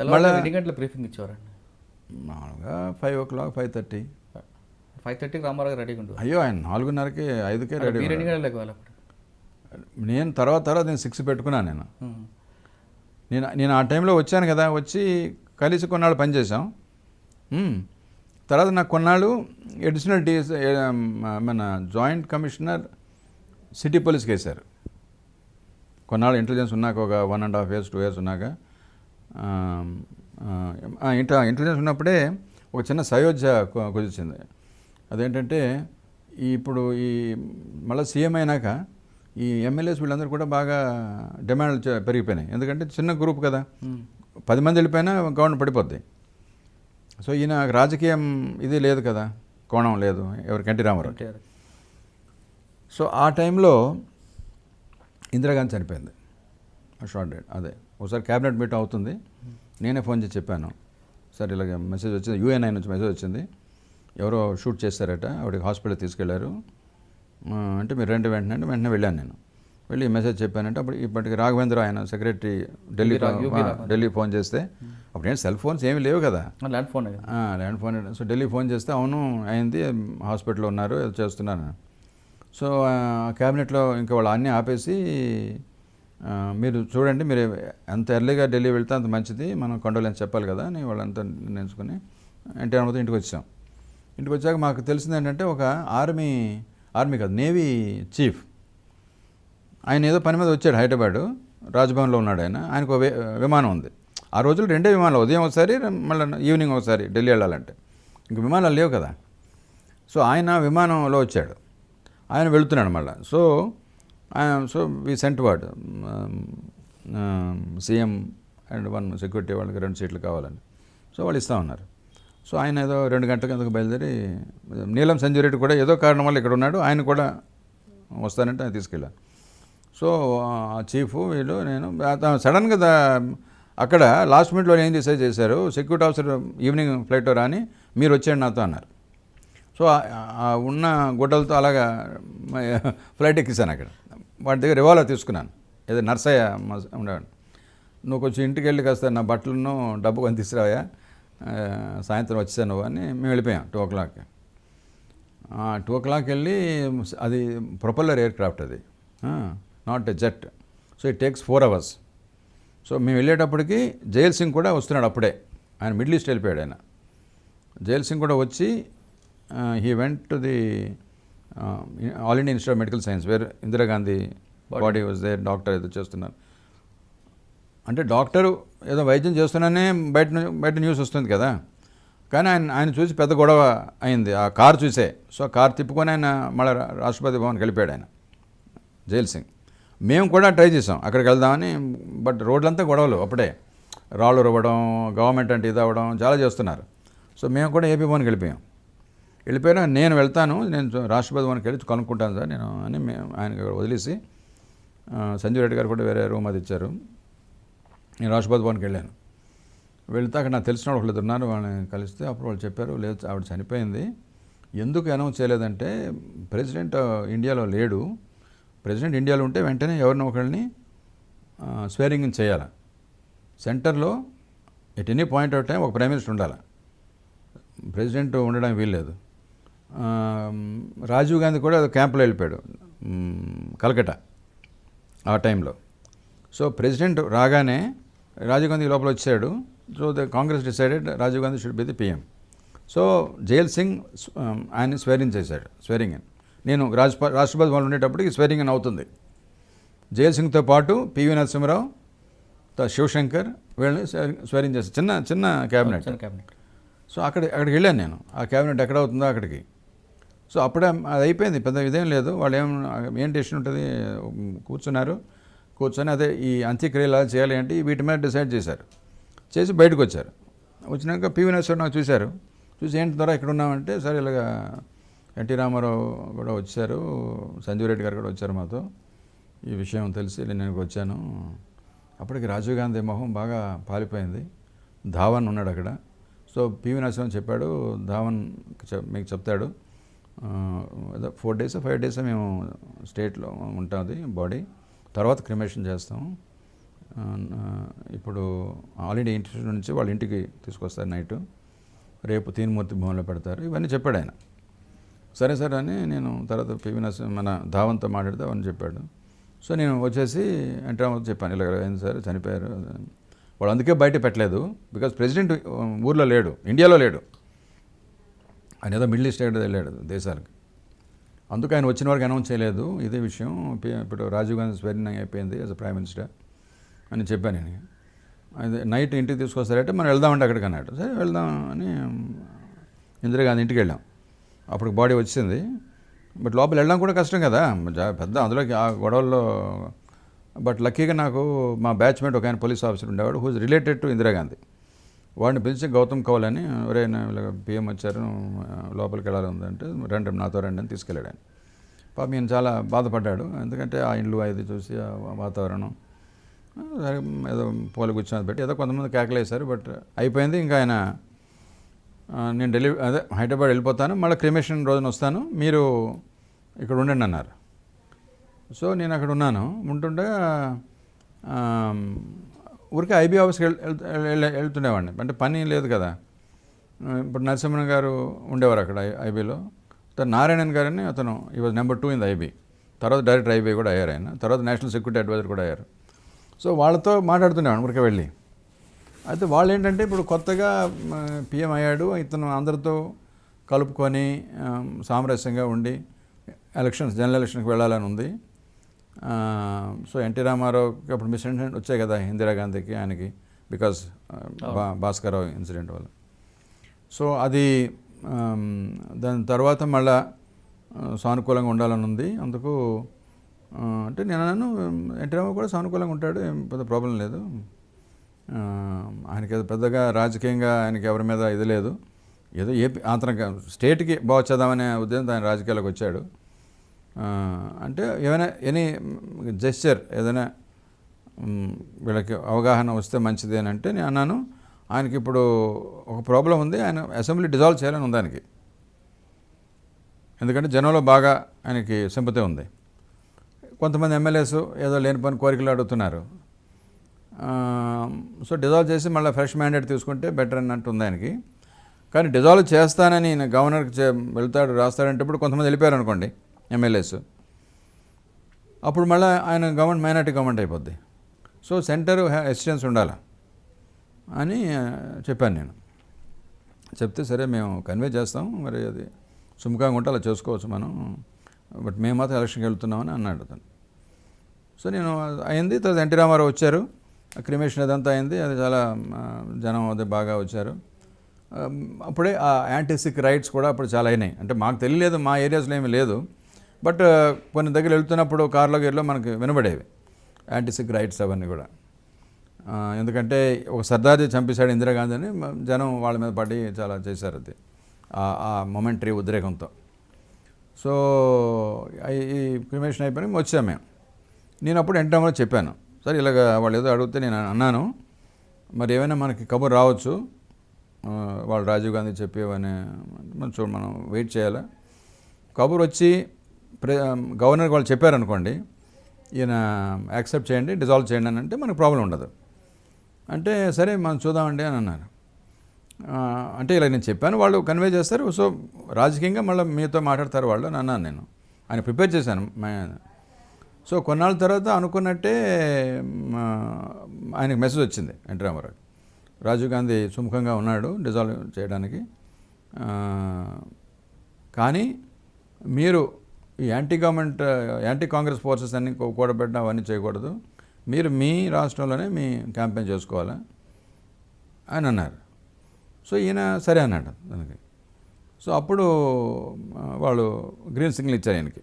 తెల్లవారు ఎన్ని గంటల బ్రీఫింగ్ ఇచ్చేవారండి? మామూలుగా five o'clock five thirty five థర్టీకి రామారావు రెడీగా ఉంటుంది అయ్యో ఆయన నాలుగున్నరకి ఐదుకే రెడీ ఎన్ని గంటలకు వెళ్ళాలి నేను తర్వాత తర్వాత నేను సిక్స్ పెట్టుకున్నాను నేను. నేను నేను ఆ టైంలో వచ్చాను కదా వచ్చి కలిసి కొన్నాళ్ళు పనిచేసాం. తర్వాత నాకు కొన్నాళ్ళు అడిషనల్ డి మన జాయింట్ కమిషనర్ సిటీ పోలీస్కి వేశారు కొన్నాళ్ళు ఇంటెలిజెన్స్ ఉన్నాక ఒక one and half years two years ఉన్నాక ఇంట ఇంటెలిజెన్స్ ఉన్నప్పుడే ఒక చిన్న సయోధ్య కుదిర్చింది. అదేంటంటే ఈ ఇప్పుడు ఈ మళ్ళీ సీఎం అయినాక ఈ ఎమ్మెల్యేస్ వీళ్ళందరూ కూడా బాగా డిమాండ్లు చే- పెరిగిపోయినాయి. ఎందుకంటే చిన్న గ్రూప్ కదా. పది మంది వెళ్ళిపోయినా గవర్నమెంట్ పడిపోద్ది. సో ఈయన రాజకీయం ఇది లేదు కదా. కోణం లేదు. ఎవరికి ఎన్టీ రామారావు. సో ఆ టైంలో ఇందిరాగాంధీ చనిపోయింది. షార్ట్ డేట్ అదే. ఒకసారి క్యాబినెట్ మీట్ అవుతుంది. నేనే ఫోన్ చేసి చెప్పాను. సార్ ఇలాగ మెసేజ్ వచ్చింది. యూఎన్ఐ నుంచి మెసేజ్ వచ్చింది. ఎవరో షూట్ చేస్తారట. ఆవిడకి హాస్పిటల్ తీసుకెళ్ళారు. అంటే మీరు రండి వెంటనే అంటే వెంటనే వెళ్ళాను నేను. వెళ్ళి మెసేజ్ చెప్పానంటే అప్పుడు ఇప్పటికి రాఘవేంద్ర ఆయన సెక్రటరీ ఢిల్లీ. ఢిల్లీ ఫోన్ చేస్తే అప్పుడు ఏం సెల్ ఫోన్స్ ఏమీ లేవు కదా. Land phone land phone so Delhi phone చేస్తే అవును అయింది. హాస్పిటల్లో ఉన్నారు చేస్తున్నాను సో క్యాబినెట్లో ఇంకా వాళ్ళు అన్నీ ఆపేసి మీరు చూడండి మీరు ఎంత ఎర్లీగా ఢిల్లీ వెళ్తే అంత మంచిది. మనం కొండలని చెప్పాలి కదా అని వాళ్ళంతా నిర్ణయించుకుని ఎన్టీఆర్ మొత్తం ఇంటికి వచ్చాం. ఇంటికి వచ్చాక మాకు తెలిసింది ఏంటంటే ఒక ఆర్మీ ఆర్మీ కాదు నేవీ చీఫ్ ఆయన ఏదో పని మీద వచ్చాడు హైదరాబాద్ రాజ్భవన్లో ఉన్నాడు ఆయన. ఆయనకు ఒక విమానం ఉంది. ఆ రోజులు రెండే విమానాలు ఉదయం ఒకసారి మళ్ళీ ఈవినింగ్ ఒకసారి ఢిల్లీ వెళ్ళాలంటే. ఇంక విమానాలు లేవు కదా. సో ఆయన విమానంలో వచ్చాడు. ఆయన వెళుతున్నాడు మళ్ళీ. So so we sent word CM and one security వాళ్ళకి రెండు సీట్లు కావాలని సో వాళ్ళు ఇస్తా ఉన్నారు. సో ఆయన ఏదో రెండు గంటల కిందకు బయలుదేరి నీలం సంజయ్ రెడ్డి కూడా ఏదో కారణం వల్ల ఇక్కడ ఉన్నాడు ఆయన కూడా వస్తానంటే ఆయన తీసుకెళ్ళాను సో ఆ చీఫ్ వీళ్ళు నేను సడన్గా అక్కడ లాస్ట్ మినిట్లో ఏం డిసైడ్ చేశారు సెక్యూరిటీ ఆఫీసర్ ఈవినింగ్ ఫ్లైట్లో రాని మీరు వచ్చేయండి నాతో అన్నారు. సో ఉన్న గుడ్డలతో అలాగా ఫ్లైట్ ఎక్కిస్తాను అక్కడ. వాటి దగ్గర రివాల్వర్ తీసుకున్నాను. ఏదో నర్సయ్య ఉండేవాడు. నువ్వు కొంచెం ఇంటికి వెళ్ళి కాస్త నా బట్టలను డబ్బు కొని తీసుకురావా సాయంత్రం వచ్చేసాను నువ్వు అని మేము వెళ్ళిపోయాం two o'clock. Two o'clock వెళ్ళి అది ప్రొపల్లర్ ఎయిర్ క్రాఫ్ట్ అది. Not a jet. So it takes four hours. So మేము వెళ్ళేటప్పటికి జైల్ సింగ్ కూడా వస్తున్నాడు అప్పుడే. ఆయన మిడిల్ ఈస్ట్ వెళ్ళిపోయాడు ఆయన. జైల్ సింగ్ కూడా వచ్చి he went to the All India Institute of Medical Science where Indira Gandhi body was there doctor ఏదో చేస్తున్నారు. అంటే డాక్టరు ఏదో వైద్యం చేస్తున్నానే బయట బయట న్యూస్ వస్తుంది కదా. కానీ ఆయన ఆయన చూసి పెద్ద గొడవ అయింది. ఆ కార్ చూసే. సో ఆ కార్ తిప్పుకొని ఆయన మళ్ళీ రాష్ట్రపతి భవన్కి వెళ్ళిపోయాడు ఆయన. జైల్ సింగ్. మేము కూడా ట్రై చేసాం. అక్కడికి వెళ్దామని బట్ రోడ్లంతా గొడవలు అప్పుడే. రాళ్ళు రువ్వడం గవర్నమెంట్ అంటే ఇది అవ్వడం చాలా చేస్తున్నారు. సో మేము కూడా ఏపీ భవన్కి వెళ్ళిపోయాం. వెళ్ళిపోయినా నేను వెళ్తాను నేను రాష్ట్రపతి భవన్కి వెళ్ళి కనుక్కుంటాను సార్ నేను అని మేము ఆయన వదిలేసి సంజీవ్ రెడ్డి గారు కూడా వేరే రూమ్ అది ఇచ్చారు. నేను రాష్ట్రపతి భవన్కి వెళ్ళాను. వెళ్తే అక్కడ నాకు తెలిసిన వాళ్ళు ఒకళ్ళు ఉన్నారు వాళ్ళని కలిస్తే అప్పుడు వాళ్ళు చెప్పారు లేదు ఆవిడ చనిపోయింది. ఎందుకు అనౌన్స్ చేయలేదంటే ప్రెసిడెంట్ ఇండియాలో లేడు. ప్రెసిడెంట్ ఇండియాలో ఉంటే వెంటనే ఎవరినో ఒకరిని స్వేరింగ్ చేయాలి. సెంటర్లో at any point of time ఒక ప్రైమ్ మినిస్టర్ ఉండాలి. ప్రెసిడెంట్ ఉండడానికి వీల్లేదు. రాజీవ్ గాంధీ కూడా క్యాంపులో వెళ్ళిపోయాడు. కలకట్టా ఆ టైంలో. సో ప్రెసిడెంట్ రాగానే రాజీవ్ గాంధీ లోపల వచ్చాడు. So the Congress decided Rajiv Gandhi should be the PM. So Zail Singh ఆయన స్వేరింగ్ చేశాడు. స్వేరింగ్ అని. నేను రాష్ట్ర రాష్ట్రపతి వాళ్ళు ఉండేటప్పటికి స్వేరింగ్ అని అవుతుంది. జైల్ సింగ్తో పాటు పివి నరసింహరావు త- శివశంకర్ వీళ్ళని స్వేరింగ్- చేశారు. చిన్న చిన్న క్యాబినెట్. చిన్న క్యాబినెట్. సో అక్కడ అక్కడికి వెళ్ళాను నేను. ఆ క్యాబినెట్ ఎక్కడ అవుతుందో అక్కడికి. సో అప్పుడే అది అయిపోయింది పెద్ద ఇదేం లేదు. వాళ్ళు ఏం ఏం డెసిషన్ ఉంటుంది కూర్చున్నారు. కూర్చొని అదే ఈ అంత్యక్రియలు అలా చేయాలి అంటే వీటి మీద డిసైడ్ చేశారు. చేసి బయటకు వచ్చారు. వచ్చినాక పివి నరసింహ నాకు చూశారు. చూసి ఏంటి ద్వారా ఇక్కడ ఉన్నామంటే సరే ఇలాగా ఎన్టీ రామారావు కూడా వచ్చారు సంజీవ్ రెడ్డి గారు కూడా వచ్చారు మాతో. ఈ విషయం తెలిసి నేను వచ్చాను. అప్పటికి రాజీవ్ గాంధీ మొహం బాగా పాలిపోయింది. ధావన్ ఉన్నాడు అక్కడ. సో పివి నరసింహం చెప్పాడు ధావన్ మీకు చెప్తాడు. ఫోర్ డేస్ ఫైవ్ డేస్ మేము స్టేట్లో ఉంటుంది బాడీ. తర్వాత క్రిమేషన్ చేస్తాం. ఇప్పుడు ఆల్ ఇండియా ఇన్స్టిట్యూట్ నుంచి వాళ్ళ ఇంటికి తీసుకొస్తారు నైట్. రేపు తీన్మూర్తి భవన్లో పెడతారు. ఇవన్నీ చెప్పాడు ఆయన. సరే సరే అని నేను తర్వాత పివి మన ధావంతో మాట్లాడితే అని చెప్పాడు. సో నేను వచ్చేసి అంటే చెప్పాను. ఇలా అయింది సార్ చనిపోయారు? వాళ్ళు అందుకే బయట పెట్టలేదు. బికాజ్ ప్రెసిడెంట్ ఊర్లో లేడు. ఇండియాలో లేడు. ఆయన ఏదో మిడిల్ ఈస్ట్ ఏదో వెళ్ళాడు దేశాలకు అందుకు ఆయన వచ్చిన వరకు అనౌన్స్ చేయలేదు. ఇదే విషయం. ఇప్పుడు రాజీవ్ గాంధీ స్వర్ణం అయిపోయింది యాజ్ అ ప్రైమ్ మినిస్టర్ అని చెప్పాను నేను. అదే నైట్ ఇంటికి తీసుకొస్తారంటే మనం వెళ్దామంటే అక్కడికి అన్నాడు. సరే వెళ్దాం అని ఇందిరాగాంధీ ఇంటికి వెళ్ళాం. అప్పుడు బాడీ వచ్చింది. బట్ లోపల వెళ్ళడం కూడా కష్టం కదా. పెద్ద అందులోకి ఆ గొడవల్లో. బట్ లక్కీగా నాకు మా బ్యాచ్మేట్ ఒక ఆయన పోలీస్ ఆఫీసర్ ఉండేవాడు హూజ్ రిలేటెడ్ టు ఇందిరాగాంధీ వాడిని పిలిచి గౌతమ్ కౌల్ అని ఒరే పిఎం వచ్చారు లోపలికి వెళ్ళాలి ఉందంటే రండి నాతో రండి అని తీసుకెళ్ళాడు ఆయన. పాపం ఈయన చాలా బాధపడ్డాడు. ఎందుకంటే ఆ ఇల్లు అది చూసి ఆ వాతావరణం ఏదో పోలి కూర్చొని పెట్టి ఏదో కొంతమంది కేకలేశారు బట్ అయిపోయింది. ఇంకా ఆయన నేను ఢిల్లీ అదే హైదరాబాద్ వెళ్ళిపోతాను మళ్ళీ క్రిమేషన్ రోజున వస్తాను మీరు ఇక్కడ ఉండండి అన్నారు. సో నేను అక్కడ ఉన్నాను. ఉంటుండగా ఊరికే ఐబీ ఆఫీస్కి వెళ్ వెళ్తుండేవాడిని. అంటే పని లేదు కదా. ఇప్పుడు నరసింహన్ గారు ఉండేవారు అక్కడ ఐ- ఐబీలో. తర్వాత నారాయణన్ గారని అతను ఈ was number two in the IB. తర్వాత డైరెక్టర్ ఐబీ కూడా అయ్యారు ఆయన. తర్వాత నేషనల్ సెక్యూరిటీ అడ్వైజర్ కూడా అయ్యారు. సో వాళ్ళతో మాట్లాడుతుండేవాడిని ఊరికే వెళ్ళి. అయితే వాళ్ళు ఏంటంటే ఇప్పుడు కొత్తగా పిఎం అయ్యాడు. ఇతను అందరితో కలుపుకొని సామరస్యంగా ఉండి ఎలక్షన్స్ జనరల్ ఎలక్షన్కి వెళ్ళాలని ఉంది. సో ఎన్టీ రామారావుకి అప్పుడు మిస్ ఇన్సిడెంట్ వచ్చాయి కదా ఇందిరాగాంధీకి ఆయనకి బికాస్ బా భాస్కరరావు ఇన్సిడెంట్ వల్ల. సో అది దాని తర్వాత మళ్ళా సానుకూలంగా ఉండాలని ఉంది. అందుకు అంటే నేను అన్నాను ఎన్టీ రామారావు కూడా సానుకూలంగా ఉంటాడు ఏం పెద్ద ప్రాబ్లం లేదు. ఆయనకి పెద్దగా రాజకీయంగా ఆయనకి ఎవరి మీద ఇది లేదు. ఏదో ఏపీ అతనికి స్టేట్కి బాగు చేద్దామనే ఉద్దేశంతో ఆయన రాజకీయాలకు వచ్చాడు. అంటే ఏమైనా ఎనీ జెస్చర్ ఏదైనా వీళ్ళకి అవగాహన వస్తే మంచిది అని అంటే నేను అన్నాను ఆయనకి ఇప్పుడు ఒక ప్రాబ్లం ఉంది ఆయన అసెంబ్లీ డిజాల్వ్ చేయాలని ఉంది ఆయనకి. ఎందుకంటే జనంలో బాగా ఆయనకి సింపతి ఉంది. కొంతమంది ఎమ్మెల్యేస్ ఏదో లేని పని కోరికలు అడుగుతున్నారు. సో డిజాల్వ్ చేసి మళ్ళీ ఫ్రెష్ మ్యాండేట్ తీసుకుంటే బెటర్ అన్నట్టు ఉంది ఆయనకి. కానీ డిజాల్వ్ చేస్తానని గవర్నర్కి వెళ్తాడు రాస్తాడంటే ఇప్పుడు కొంతమంది వెళ్ళిపోయారు అనుకోండి ఎమ్మెల్యేస్ అప్పుడు మళ్ళీ ఆయన గవర్నమెంట్ మైనార్టీ గవర్నమెంట్ అయిపోద్ది. సో సెంటర్ ఎసిస్టెన్స్ ఉండాలి అని చెప్పాను నేను. చెప్తే సరే మేము కన్వే చేస్తాం మరి అది సుముఖంగా ఉంటే అలా చేసుకోవచ్చు మనం. బట్ మేము మాత్రం ఎలక్షన్కి వెళ్తున్నామని అన్నాడు అతను. సో నేను అయింది. తర్వాత ఎన్టీ రామారావు వచ్చారు. క్రిమేషన్ అదంతా అయింది. అది చాలా జనం అది బాగా వచ్చారు. అప్పుడే ఆ యాంటీసిక్ రైట్స్ కూడా అప్పుడు చాలా అయినాయి. అంటే మాకు తెలియలేదు మా ఏరియాస్లో ఏమీ లేదు. బట్ కొన్ని దగ్గర వెళ్తున్నప్పుడు కార్లో గేర్లో మనకి వినబడేవి. యాంటీసిక్ రైట్స్ అవన్నీ కూడా. ఎందుకంటే ఒక సర్దార్జీ చంపేశాడు ఇందిరాగాంధీని జనం వాళ్ళ మీద పడి చాలా చేశారు అది. ఆ- మొమెంటరీ ఉద్రేకంతో. సో ఈ- ఈ క్రిమేషన్ అయిపోయి వచ్చాము మేము. నేను అప్పుడు ఎంటమో చెప్పాను సరే ఇలాగ వాళ్ళు ఏదో అడిగితే నేను అన్నాను. మరి ఏమైనా మనకి కబుర్ రావచ్చు. వాళ్ళు రాజీవ్ గాంధీ చెప్పేవని మనం చూడ మనం వెయిట్ చేయాలా. కబుర్ వచ్చి గవర్నర్ వాళ్ళు చెప్పారనుకోండి ఈయన యాక్సెప్ట్ చేయండి డిజాల్వ్ చేయండి అని అంటే మనకు ప్రాబ్లం ఉండదు. అంటే సరే మనం చూద్దామండి అని అన్నారు. అంటే ఇలా నేను చెప్పాను వాళ్ళు కన్వే చేస్తారు సో రాజకీయంగా మళ్ళీ మీతో మాట్లాడతారు వాళ్ళు అని అన్నాను నేను. ఆయన ప్రిపేర్ చేశాను మా- సో కొన్నాళ్ళ తర్వాత అనుకున్నట్టే మా, ఆయనకు మెసేజ్ వచ్చింది ఎన్టీ రామారావు. రాజీవ్ గాంధీ సుముఖంగా ఉన్నాడు డిజాల్వ్ చేయడానికి. కానీ మీరు ఈ anti government anti Congress forces అన్ని కూడబెట్టడం అవన్నీ చేయకూడదు. మీరు మీ రాష్ట్రంలోనే మీ క్యాంపెయిన్ చేసుకోవాలి? అని అన్నారు. సో ఈయన సరే అన్నాడు దానికి. సో అప్పుడు uh, వాళ్ళు గ్రీన్ సిగ్నల్ ఇచ్చారు ఈయనకి.